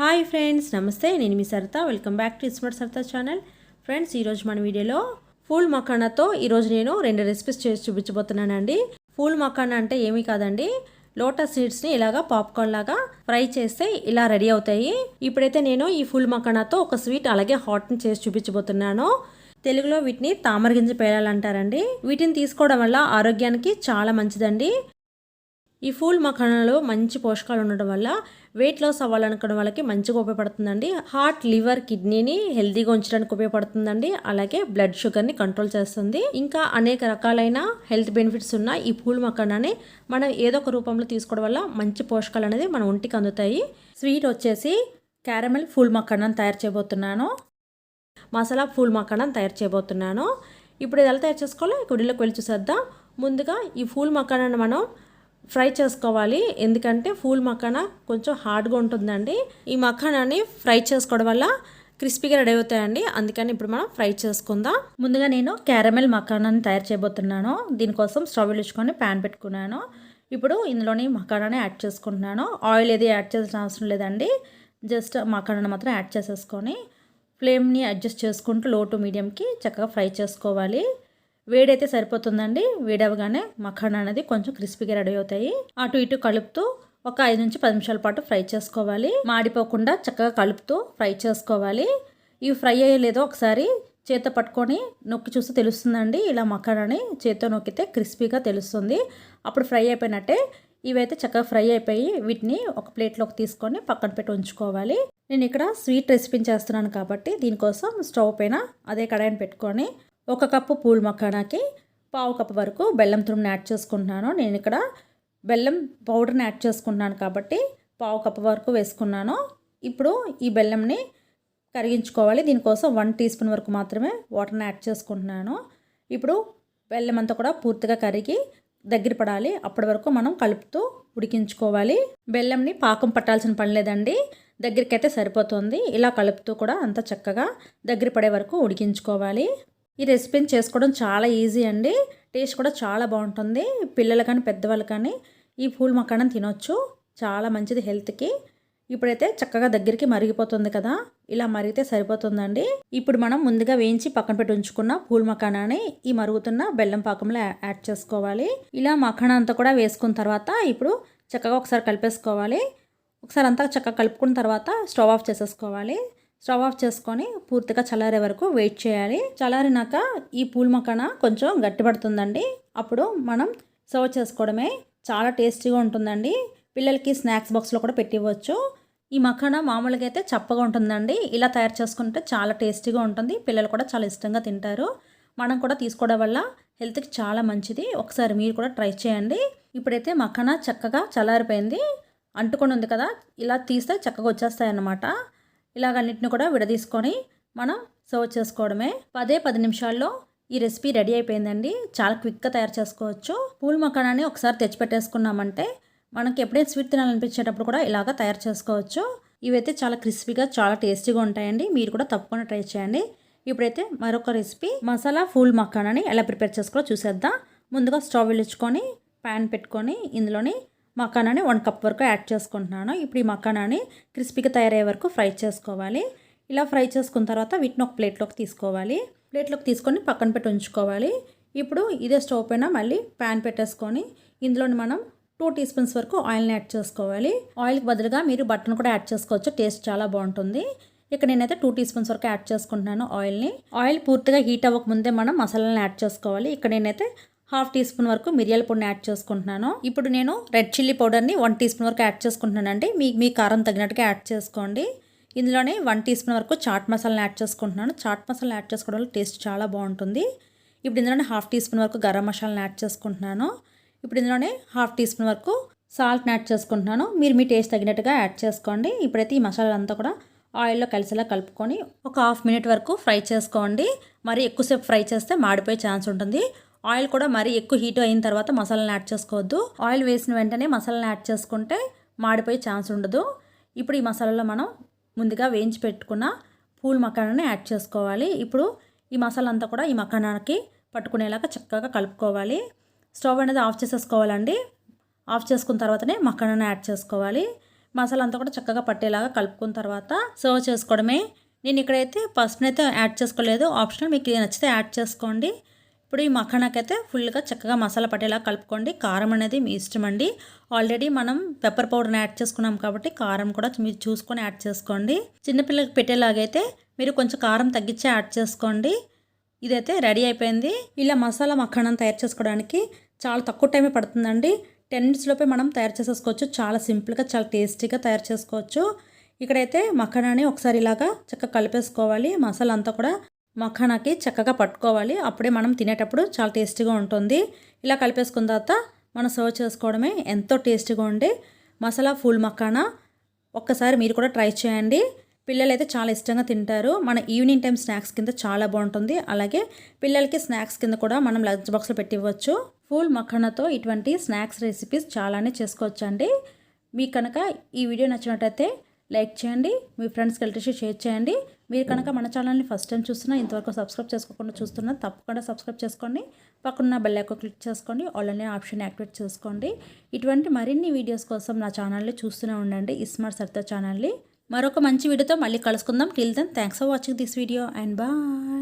Hi friends నమస్తే. నేను మీ Sarita. Welcome back to smart Sarita channel. Friends ఈరోజు మన వీడియోలో ఫూల్ మకానాతో ఈరోజు నేను రెండు రెసిపీస్ చేసి చూపించబోతున్నానండి. ఫూల్ మకానా అంటే ఏమీ కాదండి. లోటస్ సీడ్స్ని ఇలాగా పాప్కార్న్ లాగా ఫ్రై చేస్తే ఇలా రెడీ అవుతాయి. ఇప్పుడైతే నేను ఈ ఫుల్ మకానాతో ఒక స్వీట్ అలాగే హాట్ని చేసి చూపించబోతున్నాను. తెలుగులో వీటిని తామరగింజ పేలాలంటారండి. వీటిని తీసుకోవడం వల్ల ఆరోగ్యానికి చాలా మంచిదండి. ఈ ఫూల్ మఖానాలో మంచి పోషకాలు ఉండడం వల్ల వెయిట్ లాస్ అవ్వాలనుకున్న వాళ్ళకి మంచిగా ఉపయోగపడుతుందండి. హార్ట్ లివర్ కిడ్నీని హెల్దీగా ఉంచడానికి ఉపయోగపడుతుందండి. అలాగే బ్లడ్ షుగర్ని కంట్రోల్ చేస్తుంది. ఇంకా అనేక రకాలైన హెల్త్ బెనిఫిట్స్ ఉన్న ఈ పూల మొక్కనని మనం ఏదో ఒక రూపంలో తీసుకోవడం వల్ల మంచి పోషకాలు అనేది మన ఒంటికి అందుతాయి. స్వీట్ వచ్చేసి క్యారమెల్ ఫూల్ మఖానాన్ని తయారు చేయబోతున్నాను. మసాలా ఫూల్ మఖానాన్ని తయారు చేయబోతున్నాను. ఇప్పుడు ఇది ఎలా తయారు చేసుకోవాలో గుడిలోకి వెళ్ళి చూసేద్దాం. ముందుగా ఈ ఫూల్ మఖానాన్ని మనం ఫ్రై చేసుకోవాలి. ఎందుకంటే ఫూల్ మఖానా కొంచెం హార్డ్గా ఉంటుందండి. ఈ మఖానాన్ని ఫ్రై చేసుకోవడం వల్ల క్రిస్పీగా రెడీ అవుతాయండి. అందుకని ఇప్పుడు మనం ఫ్రై చేసుకుందాం. ముందుగా నేను క్యారమెల్ మఖానాన్ని తయారు చేయబోతున్నాను. దీనికోసం స్టవ్ వెలుచుకొని ప్యాన్ పెట్టుకున్నాను. ఇప్పుడు ఇందులోని మఖానాన్ని యాడ్ చేసుకుంటున్నాను. ఆయిల్ ఏది యాడ్ చేసిన అవసరం లేదండి. జస్ట్ మఖానాన్ని మాత్రం యాడ్ చేసేసుకొని ఫ్లేమ్ని అడ్జస్ట్ చేసుకుంటూ లో టు మీడియంకి చక్కగా ఫ్రై చేసుకోవాలి. వేడైతే సరిపోతుందండి. వేడవగానే మఖానా అనేది కొంచెం క్రిస్పీగా రెడీ అవుతాయి. అటు ఇటు కలుపుతూ ఒక ఐదు నుంచి పది నిమిషాల పాటు ఫ్రై చేసుకోవాలి. మాడిపోకుండా చక్కగా కలుపుతూ ఫ్రై చేసుకోవాలి. ఇవి ఫ్రై అయ్యలేదో ఒకసారి చేత పట్టుకొని నొక్కి చూస్తే తెలుస్తుందండి. ఇలా మఖానాని చేత్తో నొక్కితే క్రిస్పీగా తెలుస్తుంది. అప్పుడు ఫ్రై అయిపోయినట్టే ఇవైతే చక్కగా ఫ్రై అయిపోయి వీటిని ఒక ప్లేట్లోకి తీసుకొని పక్కన పెట్టి ఉంచుకోవాలి. నేను ఇక్కడ స్వీట్ రెసిపీని చేస్తున్నాను కాబట్టి దీనికోసం స్టవ్ పైన అదే కడాయిని పెట్టుకొని ఒక కప్పు పూల్ మఖానాకి పావు కప్పు వరకు బెల్లం తురుముని యాడ్ చేసుకుంటున్నాను. నేను ఇక్కడ బెల్లం పౌడర్ని యాడ్ చేసుకుంటున్నాను కాబట్టి పావు కప్పు వరకు వేసుకున్నాను. ఇప్పుడు ఈ బెల్లంని కరిగించుకోవాలి. దీనికోసం వన్ టీ స్పూన్ వరకు మాత్రమే వాటర్ని యాడ్ చేసుకుంటున్నాను. ఇప్పుడు బెల్లం అంతా కూడా పూర్తిగా కరిగి దగ్గర పడాలి. అప్పటి వరకు మనం కలుపుతూ ఉడికించుకోవాలి. బెల్లంని పాకం పట్టాల్సిన పని లేదండి. దగ్గరికి అయితే సరిపోతుంది. ఇలా కలుపుతూ కూడా అంత చక్కగా దగ్గర పడే వరకు ఉడికించుకోవాలి. ఈ రెసిపీని చేసుకోవడం చాలా ఈజీ అండి. టేస్ట్ కూడా చాలా బాగుంటుంది. పిల్లలు కానీ పెద్దవాళ్ళు కానీ ఈ పూల్ మకాణం తినొచ్చు. చాలా మంచిది హెల్త్కి. ఇప్పుడైతే చక్కగా దగ్గరికి మరిగిపోతుంది కదా. ఇలా మరిగితే సరిపోతుందండి. ఇప్పుడు మనం ముందుగా వేయించి పక్కన పెట్టి ఉంచుకున్న పూల్ మఖానాన్ని ఈ మరుగుతున్న బెల్లం పాకంలో యాడ్ చేసుకోవాలి. ఇలా మకానా అంతా కూడా వేసుకున్న తర్వాత ఇప్పుడు చక్కగా ఒకసారి కలిపేసుకోవాలి. ఒకసారి అంతా చక్కగా కలుపుకున్న తర్వాత స్టవ్ ఆఫ్ చేసేసుకోవాలి. స్టవ్ ఆఫ్ చేసుకొని పూర్తిగా చల్లారే వరకు వెయిట్ చేయాలి. చల్లారినాక ఈ పూల్ మొక్కన కొంచెం గట్టిపడుతుందండి అప్పుడు మనం సర్వ్ చేసుకోవడమే చాలా టేస్టీగా ఉంటుందండి. పిల్లలకి స్నాక్స్ బాక్స్లో కూడా పెట్టివ్వచ్చు. ఈ మఖాన మామూలుగా అయితే చప్పగా ఉంటుందండి. ఇలా తయారు చేసుకుంటే చాలా టేస్టీగా ఉంటుంది. పిల్లలు కూడా చాలా ఇష్టంగా తింటారు. మనం కూడా తీసుకోవడం వల్ల హెల్త్కి చాలా మంచిది. ఒకసారి మీరు కూడా ట్రై చేయండి. ఇప్పుడైతే మఖాన చక్కగా చల్లారిపోయింది. అంటుకొని ఉంది కదా ఇలా తీస్తే చక్కగా వచ్చేస్తాయి అన్నమాట ఇలాగన్నిటిని కూడా విడదీసుకొని మనం సర్వ్ చేసుకోవడమే. పదే పది నిమిషాల్లో ఈ రెసిపీ రెడీ అయిపోయిందండి. చాలా క్విక్గా తయారు చేసుకోవచ్చు. పూల్ మకానాన్ని ఒకసారి తెచ్చిపెట్టేసుకున్నామంటే మనకి ఎప్పుడైనా స్వీట్ తినాలనిపించేటప్పుడు కూడా ఇలాగ తయారు చేసుకోవచ్చు. ఇవైతే చాలా క్రిస్పీగా చాలా టేస్టీగా ఉంటాయండి. మీరు కూడా తప్పకుండా ట్రై చేయండి. ఇప్పుడైతే మరొక రెసిపీ. మసాలా ఫూల్ మకానాని ఎలా ప్రిపేర్ చేసుకోవాలో చూసేద్దాం. ముందుగా స్టవ్ వెలుచుకొని ప్యాన్ పెట్టుకొని ఇందులోని మకానాని వన్ కప్ వరకు యాడ్ చేసుకుంటున్నాను. ఇప్పుడు ఈ మకానాని క్రిస్పీగా తయారయ్యే వరకు ఫ్రై చేసుకోవాలి. ఇలా ఫ్రై చేసుకున్న తర్వాత వీటిని ఒక ప్లేట్లోకి తీసుకోవాలి. ప్లేట్లోకి తీసుకొని పక్కన పెట్టి ఉంచుకోవాలి. ఇప్పుడు ఇదే స్టవ్ పైన మళ్ళీ ప్యాన్ పెట్టేసుకొని ఇందులోని మనం టూ టీ స్పూన్స్ వరకు ఆయిల్ని యాడ్ చేసుకోవాలి. ఆయిల్కి బదులుగా మీరు బట్టను కూడా యాడ్ చేసుకోవచ్చు. టేస్ట్ చాలా బాగుంటుంది. ఇక్కడ నేనైతే టూ టీ స్పూన్స్ వరకు యాడ్ చేసుకుంటున్నాను ఆయిల్ని. ఆయిల్ పూర్తిగా హీట్ అవ్వక ముందే మనం మసాలాని యాడ్ చేసుకోవాలి. ఇక్కడ నేనైతే హాఫ్ టీ స్పూన్ వరకు మిరియాల పొడిని యాడ్ చేసుకుంటున్నాను. ఇప్పుడు నేను రెడ్ చిల్లీ పౌడర్ని వన్ టీ స్పూన్ వరకు యాడ్ చేసుకుంటున్నానండి. మీ మీ కారం తగినట్టుగా యాడ్ చేసుకోండి. ఇందులోనే వన్ టీ స్పూన్ వరకు చాట్ మసాలాని యాడ్ చేసుకుంటున్నాను. చాట్ మసాలా యాడ్ చేసుకోవడం వల్ల టేస్ట్ చాలా బాగుంటుంది. ఇప్పుడు ఇందులోనే హాఫ్ టీ స్పూన్ వరకు గరం మసాలాని యాడ్ చేసుకుంటున్నాను. ఇప్పుడు ఇందులోనే హాఫ్ టీ స్పూన్ వరకు సాల్ట్ని యాడ్ చేసుకుంటున్నాను. మీరు మీ టేస్ట్ తగినట్టుగా యాడ్ చేసుకోండి. ఇప్పుడైతే ఈ మసాలా అంతా కూడా ఆయిల్లో కలిసేలా కలుపుకొని ఒక హాఫ్ మినిట్ వరకు ఫ్రై చేసుకోండి. మరి ఎక్కువసేపు ఫ్రై చేస్తే మాడిపోయే ఛాన్స్ ఉంటుంది. ఆయిల్ కూడా మరీ ఎక్కువ హీట్ అయిన తర్వాత మసాలాను యాడ్ చేసుకోవద్దు. ఆయిల్ వేసిన వెంటనే మసాలాని యాడ్ చేసుకుంటే మాడిపోయే ఛాన్స్ ఉండదు. ఇప్పుడు ఈ మసాలాలో మనం ముందుగా వేయించి పెట్టుకున్న పూల్ మకానాన్ని యాడ్ చేసుకోవాలి. ఇప్పుడు ఈ మసాలా అంతా కూడా ఈ మకానాకి పట్టుకునేలాగా చక్కగా కలుపుకోవాలి. స్టవ్ అనేది ఆఫ్ చేసేసుకోవాలండి. ఆఫ్ చేసుకున్న తర్వాతనే మకానాన్ని యాడ్ చేసుకోవాలి. మసాలా అంతా కూడా చక్కగా పట్టేలాగా కలుపుకున్న తర్వాత సర్వ్ చేసుకోవడమే. నేను ఇక్కడైతే పసుపునైతే యాడ్ చేసుకోలేదు. ఆప్షనల్ మీకు నచ్చితే యాడ్ చేసుకోండి. ఇప్పుడు ఈ మఖానాకైతే ఫుల్గా చక్కగా మసాలా పట్టేలా కలుపుకోండి. కారం అనేది మీ ఇష్టం అండి. ఆల్రెడీ మనం పెప్పర్ పౌడర్ని యాడ్ చేసుకున్నాం కాబట్టి కారం కూడా మీరు చూసుకొని యాడ్ చేసుకోండి. చిన్నపిల్లలకి పెట్టేలాగైతే మీరు కొంచెం కారం తగ్గించే యాడ్ చేసుకోండి. ఇదైతే రెడీ అయిపోయింది. ఇలా మసాలా మఖానం తయారు చేసుకోవడానికి చాలా తక్కువ టైమే పడుతుందండి. టెన్ మినిట్స్లోపే మనం తయారు చేసేసుకోవచ్చు. చాలా సింపుల్గా చాలా టేస్టీగా తయారు చేసుకోవచ్చు. ఇక్కడైతే మఖానాన్ని ఒకసారి ఇలాగా చక్కగా కలిపేసుకోవాలి. మసాలా అంతా కూడా మఖానాకి చక్కగా పట్టుకోవాలి. అప్పుడే మనం తినేటప్పుడు చాలా టేస్టీగా ఉంటుంది. ఇలా కలిపేసుకున్న తర్వాత మనం సర్వ్ చేసుకోవడమే ఎంతో టేస్టీగా ఉండే మసాలా ఫుల్ మఖానా. ఒక్కసారి మీరు కూడా ట్రై చేయండి. పిల్లలు అయితే చాలా ఇష్టంగా తింటారు. మన ఈవినింగ్ టైం స్నాక్స్ కింద చాలా బాగుంటుంది. అలాగే పిల్లలకి స్నాక్స్ కింద కూడా మనం లంచ్ బాక్స్లో పెట్టివచ్చు ఫుల్ మఖానాతో ఇటువంటి స్నాక్స్ రెసిపీస్ చాలానే చేసుకోవచ్చు అండి మీకు కనుక ఈ వీడియో నచ్చినట్టయితే లైక్ చేయండి. మీ ఫ్రెండ్స్కి వెళ్ళి షేర్ చేయండి. మీరు కనుక మన ఛానల్ని ఫస్ట్ టైం చూస్తున్నా ఇంతవరకు సబ్స్క్రైబ్ చేసుకోకుండా చూస్తున్నా తప్పకుండా సబ్స్క్రైబ్ చేసుకోండి. పక్కన బెల్ ఐకాన్ క్లిక్ చేసుకోండి. ఆల్ ఆప్షన్ యాక్టివేట్ చేసుకోండి. ఇటువంటి మరిన్ని వీడియోస్ కోసం నా ఛానల్ని చూస్తూనే ఉండండి. ఇస్మార్ట్ సర్తా ఛానల్ని. మరొక మంచి వీడియోతో మళ్ళీ కలుసుకుందాం. Till then thanks for watching this video and bye